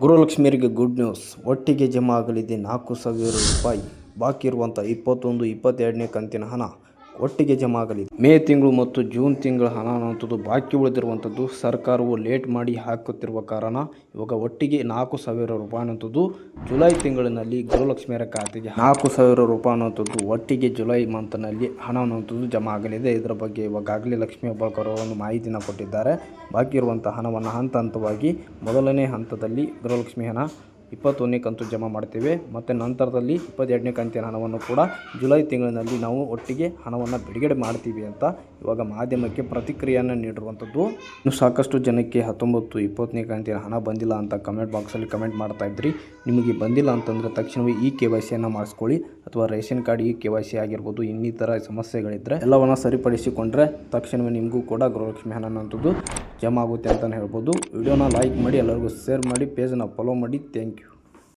ಗೃಹಲಕ್ಷ್ಮಿಯರಿಗೆ good news ಒಟ್ಟಿಗೆ ಜಮಾ ಆಗಲಿದೆ ನಾಲ್ಕು ಸಾವಿರ ರೂಪಾಯಿ. ಬಾಕಿ ಇರುವಂಥ ಇಪ್ಪತ್ತೊಂದು, ಇಪ್ಪತ್ತೆರಡನೇ ಕಂತಿನ ಹಣ. ಒಟ್ಟಿಗೆ ಜಮಾ ಆಗಲಿದೆ ಮೇ ತಿಂಗಳು ಮತ್ತು ಜೂನ್ ತಿಂಗಳ ಹಣ ಅನ್ನುವಂಥದ್ದು ಬಾಕಿ ಉಳಿದಿರುವಂಥದ್ದು ಸರ್ಕಾರವು ಲೇಟ್ ಮಾಡಿ ಹಾಕುತ್ತಿರುವ ಕಾರಣ ಇವಾಗ ಒಟ್ಟಿಗೆ ನಾಲ್ಕು ಸಾವಿರ ರೂಪಾಯಿ ಅನ್ನುವಂಥದ್ದು ಜುಲೈ ತಿಂಗಳಿನಲ್ಲಿ ಗೃಹಲಕ್ಷ್ಮಿಯರ ಖಾತೆಗೆ ನಾಲ್ಕು ಸಾವಿರ ರೂಪಾಯಿ ಅನ್ನುವಂಥದ್ದು ಒಟ್ಟಿಗೆ ಜುಲೈ ಮಂತ್ನಲ್ಲಿ ಹಣ ಅನ್ನುವಂಥದ್ದು ಜಮಾ ಆಗಲಿದೆ ಇದರ ಬಗ್ಗೆ ಇವಾಗಲೇ ಲಕ್ಷ್ಮೀ ಹೆಬ್ಬಾಳ್ಕರ್ ಒಂದು ಮಾಹಿತಿನ ಕೊಟ್ಟಿದ್ದಾರೆ. ಬಾಕಿ ಇರುವಂಥ ಹಣವನ್ನು ಹಂತ ಹಂತವಾಗಿ ಮೊದಲನೇ ಹಂತದಲ್ಲಿ ಗೃಹಲಕ್ಷ್ಮಿ ಹಣ ಇಪ್ಪತ್ತೊಂದನೇ ಕಂತು ಜಮಾ ಮಾಡ್ತೇವೆ. ಮತ್ತು ನಂತರದಲ್ಲಿ ಇಪ್ಪತ್ತೆರಡನೇ ಕಂತಿನ ಹಣವನ್ನು ಕೂಡ ಜುಲೈ ತಿಂಗಳಿನಲ್ಲಿ ನಾವು ಒಟ್ಟಿಗೆ ಹಣವನ್ನು ಬಿಡುಗಡೆ ಮಾಡ್ತೀವಿ ಅಂತ ಇವಾಗ ಮಾಧ್ಯಮಕ್ಕೆ ಪ್ರತಿಕ್ರಿಯೆಯನ್ನು ನೀಡಿರುವಂಥದ್ದು. ಇನ್ನು ಸಾಕಷ್ಟು ಜನಕ್ಕೆ ಹತ್ತೊಂಬತ್ತು, ಇಪ್ಪತ್ತನೇ ಕಂತಿನ ಹಣ ಬಂದಿಲ್ಲ ಅಂತ ಕಮೆಂಟ್ ಬಾಕ್ಸಲ್ಲಿ ಕಮೆಂಟ್ ಮಾಡ್ತಾ ಇದ್ರಿ. ನಿಮಗೆ ಬಂದಿಲ್ಲ ಅಂತಂದರೆ ತಕ್ಷಣವೇ ಈ ಕೆ ವೈ ಸಿಯನ್ನು ಮಾಡಿಸ್ಕೊಳ್ಳಿ. ಅಥವಾ ration card e K Y C ಆಗಿರ್ಬೋದು, ಇನ್ನಿತರ ಸಮಸ್ಯೆಗಳಿದ್ದರೆ ಎಲ್ಲವನ್ನು ಸರಿಪಡಿಸಿಕೊಂಡ್ರೆ ತಕ್ಷಣವೇ ನಿಮಗೂ ಕೂಡ ಗೃಹಲಕ್ಷ್ಮಿ ಹಣ ಅನ್ನೋಂಥದ್ದು ಜಮಾ ಆಗುತ್ತೆ ಅಂತಲೇ ಹೇಳ್ಬೋದು. ವಿಡಿಯೋನ ಲೈಕ್ ಮಾಡಿ, ಎಲ್ಲರಿಗೂ ಶೇರ್ ಮಾಡಿ ಪೇಜನ್ನ ಫಾಲೋ ಮಾಡಿ. Thank you